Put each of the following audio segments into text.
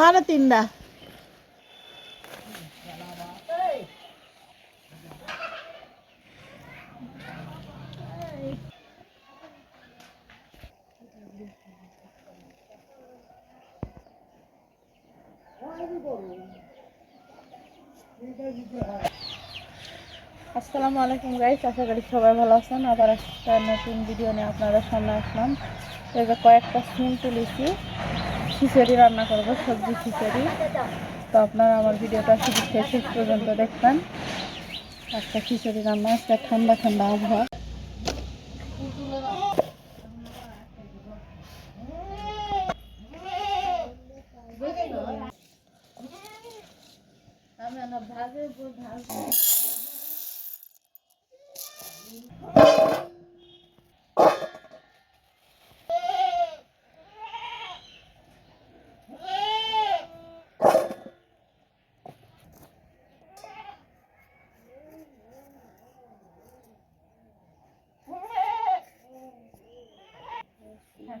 সাড়ে তিনটা। আসসালামু আলাইকুম গাইস আশা করি সবাই ভালো আছেন। আবার একটা নতুন ভিডিও নিয়ে আপনাদের সামনে আসলাম। কয়েকটা সিম তুলেছি। খিচুড়ি রান্না করব, সবজি খিচুড়ি। তো আপনারা আমার ভিডিওটা থেকে শেষ পর্যন্ত দেখবেন। একটা খিচুড়ি রান্না একটা ঠান্ডা ঠান্ডা আবহাওয়া। ভাজে ভাজে হ্যাঁ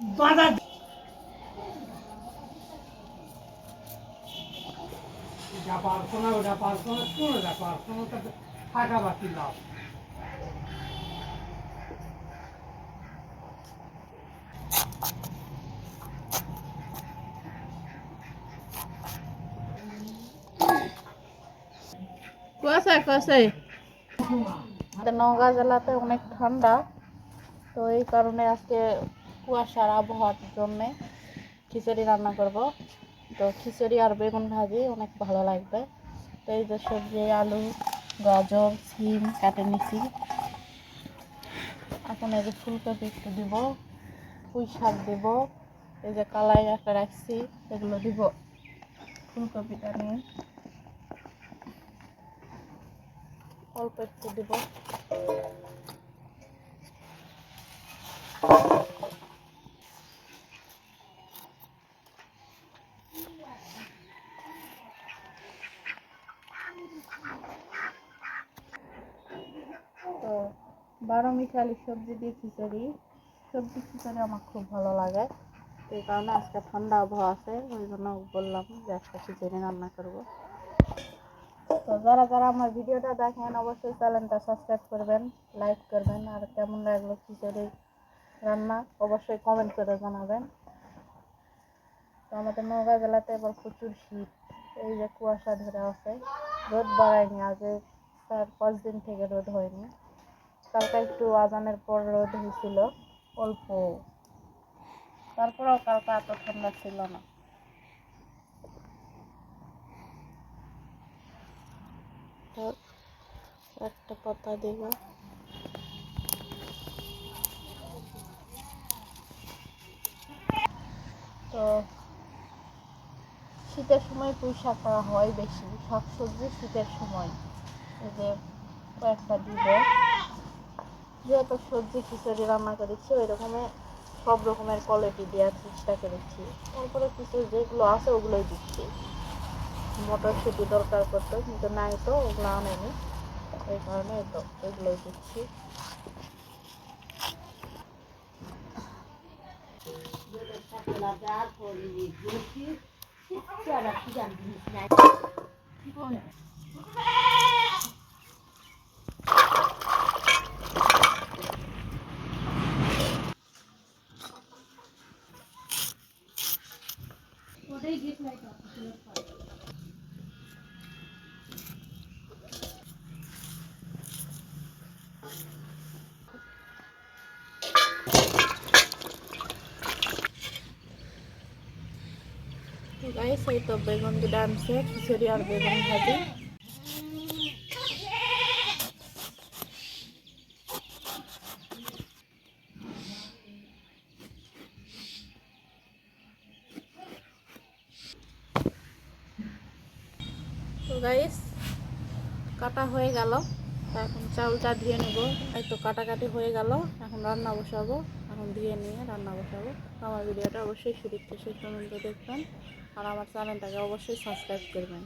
বসা যা পারছ না ওটা পারছ না কোনো যা পারছ না তাতে থাকা বাকি লাভ। কুয়াশা কুয়াশায় নওগাঁ জেলাতে অনেক ঠান্ডা তো এই কারণে আজকে কুয়াশার আবহাওয়ার জন্যে খিচুড়ি রান্না করব। তো খিচুড়ি আর বেগুন ভাজি অনেক ভালো লাগবে। তো এই যে সবজি, আলু, গাজর, সিম কাটে নিছি। এখন এই যে ফুলকপি একটু দিব, পুঁই শাক দিব, এই যে কালাই একটা রাখছি, এগুলো দিব ফুলকপিটা নিয়ে। অল্প একটু দিব তো বারো মিশালি সবজি দিয়ে খিচুড়ি। সবজি খিচুড়ি আমার খুব ভালো লাগে। এই কারণে আজকে ঠান্ডা আবহাওয়া আছে, ওই জন্য বললাম যে আজকে খিচুড়ি রান্না করব। তো যারা যারা আমার ভিডিওটা দেখেন, অবশ্যই চ্যানেলটা সাবস্ক্রাইব করবেন, লাইক করবেন, আর কেমন লাগল খিচুড়ি রান্না অবশ্যই কমেন্ট করে জানাবেন। তো আমাদের নওগাঁ জেলাতে এবার প্রচুর শীত, এই যে কুয়াশা ধরে আছে, রোদ বাড়ায়নি, আগে চার পাঁচ দিন থেকে রোদ হয়নি। কালকে একটু আজানের পর রোদ হয়েছিল অল্প। তারপরেও কালকে এত ঠান্ডা ছিল না। তো একটা পাতা দেব। তো শীতের সময় পুঁই শাক করা হয় বেশি শাকসবজি শীতের সময়। এই যে কয়েকটা দিব। যেহেতু সবজি খিচুড়ি রান্না করেছি ওই রকমের সব রকমের কোয়ালিটি দেওয়ার চেষ্টা করেছি। তারপরে কিছু যেগুলো আছে ওগুলোই দিচ্ছি। মটরশুঁটি দরকার করতো কিন্তু নাই তো ওগুলো আনেনি। এই কারণে তো এগুলোই দিচ্ছি। কি guys, saya itu bengong di set, jadi harus bengong. Guys কাটা হয়ে গেল। এখন চাউলটা ধুয়ে নেব। এই তো কাটাকাটি হয়ে গেল। এখন রান্না বসাবো। এখন ধুয়ে নিয়ে রান্না বসাবো। আমার ভিডিওটা অবশ্যই শুরু শেষ পর্যন্ত দেখবেন। আর আমার চ্যানেলটাকে অবশ্যই সাবস্ক্রাইব করবেন।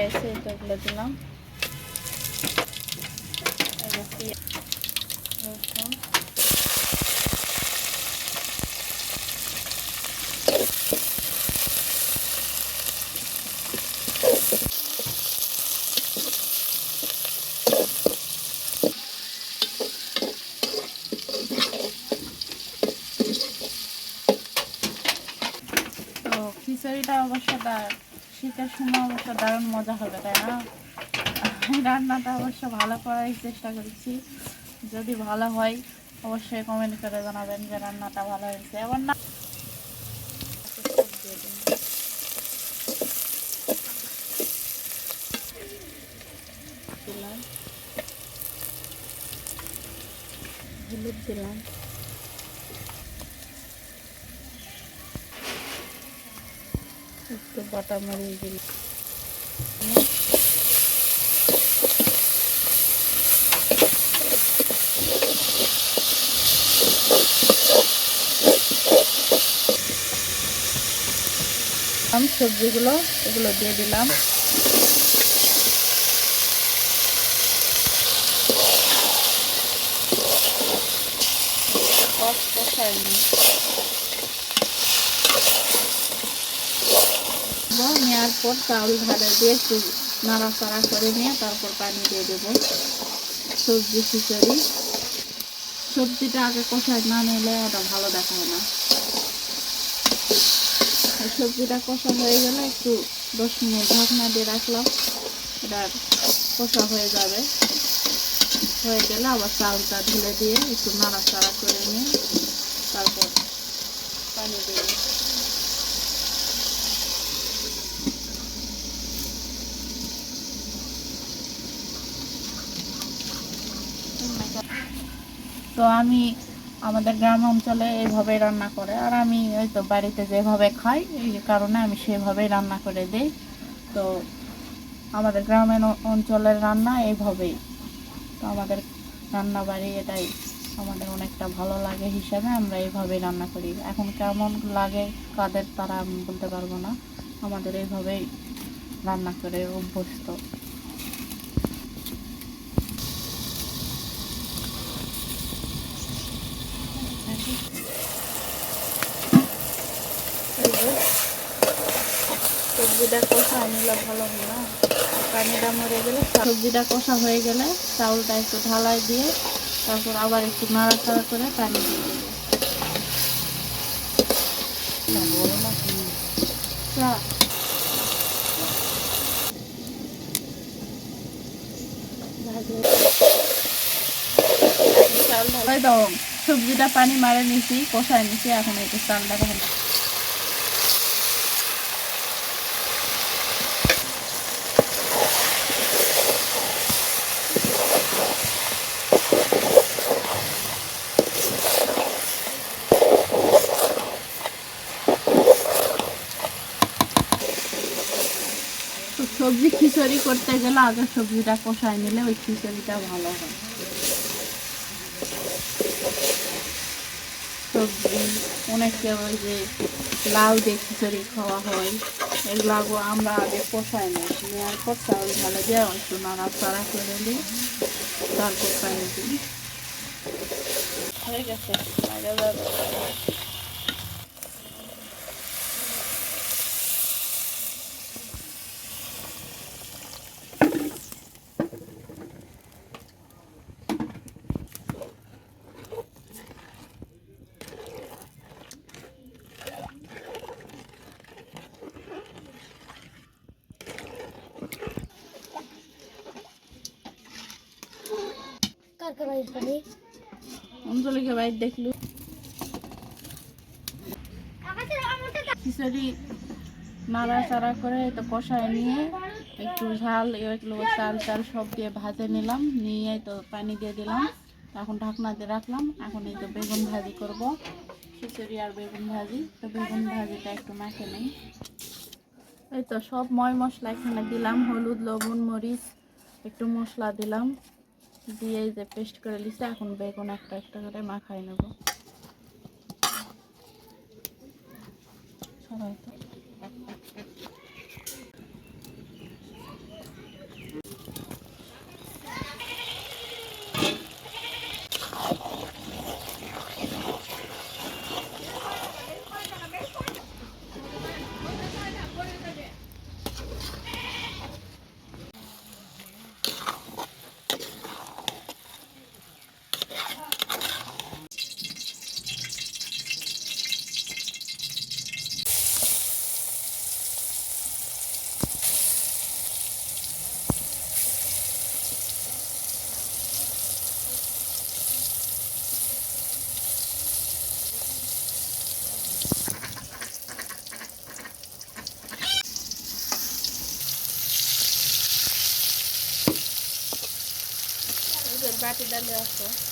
এসে তো এগুলো দিলাম। অবশ্য দা- শীতের সময় অবশ্য দারুণ মজা হবে, তাই না? রান্নাটা অবশ্য ভালো করার চেষ্টা করেছি। যদি ভালো হয়, অবশ্যই কমেন্ট করে জানাবেন যে রান্নাটা ভালো হয়েছে। এবার না হলুদ দিলাম। একটু বাটা মরিচ দিলাম। সবজিগুলো এগুলো দিয়ে দিলাম। কষ কষাই নিই নেওয়ার পর চাউল ঢালে দিয়ে একটু নাড়াচাড়া করে নিয়ে তারপর পানি দিয়ে দেবো। সবজি খিচুড়ি। সবজিটা আগে কষায় না নিলে ওটা ভালো দেখায় না। সবজিটা কষা হয়ে গেলে একটু দশ মিনিট ঢাকনা দিয়ে রাখলাম। এটা কষা হয়ে যাবে। হয়ে গেলে আবার চাউলটা ঢেলে দিয়ে একটু নাড়াচাড়া করে নিয়ে তারপর পানি দিয়ে তো আমি আমাদের গ্রাম অঞ্চলে এইভাবে রান্না করে, আর আমি ওই তো বাড়িতে যেভাবে খাই, এই কারণে আমি সেভাবেই রান্না করে দিই। তো আমাদের গ্রামের অঞ্চলের রান্না এইভাবেই তো আমাদের রান্না বাড়ি এটাই, আমাদের অনেকটা ভালো লাগে হিসাবে আমরা এইভাবেই রান্না করি। এখন কেমন লাগে কাদের তারা আমি বলতে পারব না। আমাদের এইভাবেই রান্না করে অভ্যস্ত এই যে, সবজিটা কষা নিলে ভালো না। পানিটা মরে গেলে সবজিটা কষা হয়ে গেলে চাউলটা একটু ঢালাই দিয়ে তারপর আবার একটু নাড়াচাড়া করে পানি দিয়ে দেবো। সবজিটা পানি মারে নিছি, কষায় নিছি, এখন একটু চালটা ঢালি। তো সবজি খিচুড়ি করতে গেলে আগে সবজিটা কষায় নিলে ওই খিচুড়িটা ভালো হয়। সবজি, অনেকে ওই যে লাউ দিয়ে খিচুড়ি খাওয়া হয় এগুলো আমরা আগে কষাই নিই। নেওয়ার পর চাউল ঢালে দিয়ে একটু নাড়াচাড়া করে নিই, তারপর পানি দিই। হয়ে গেছে। খিচুড়ি নাড়াচাড়া করে তো কষায় নিয়ে একটু ঝাল চাল চাল সব দিয়ে ভাজে নিলাম নিয়ে তো পানি দিয়ে দিলাম এখন ঢাকনা দিয়ে রাখলাম এখন এই তো বেগুন ভাজি করব খিচুড়ি আর বেগুন ভাজি তো বেগুন ভাজিটা একটু মাখে নেই এই তো সব ময় মশলা এখানে দিলাম, হলুদ, লবণ, মরিচ, একটু মশলা দিলাম। দিয়ে যে পেস্ট করে লিছে এখন বেগুন একটা একটা করে মাখাই নেব। সবাই তো। Katida Leopold.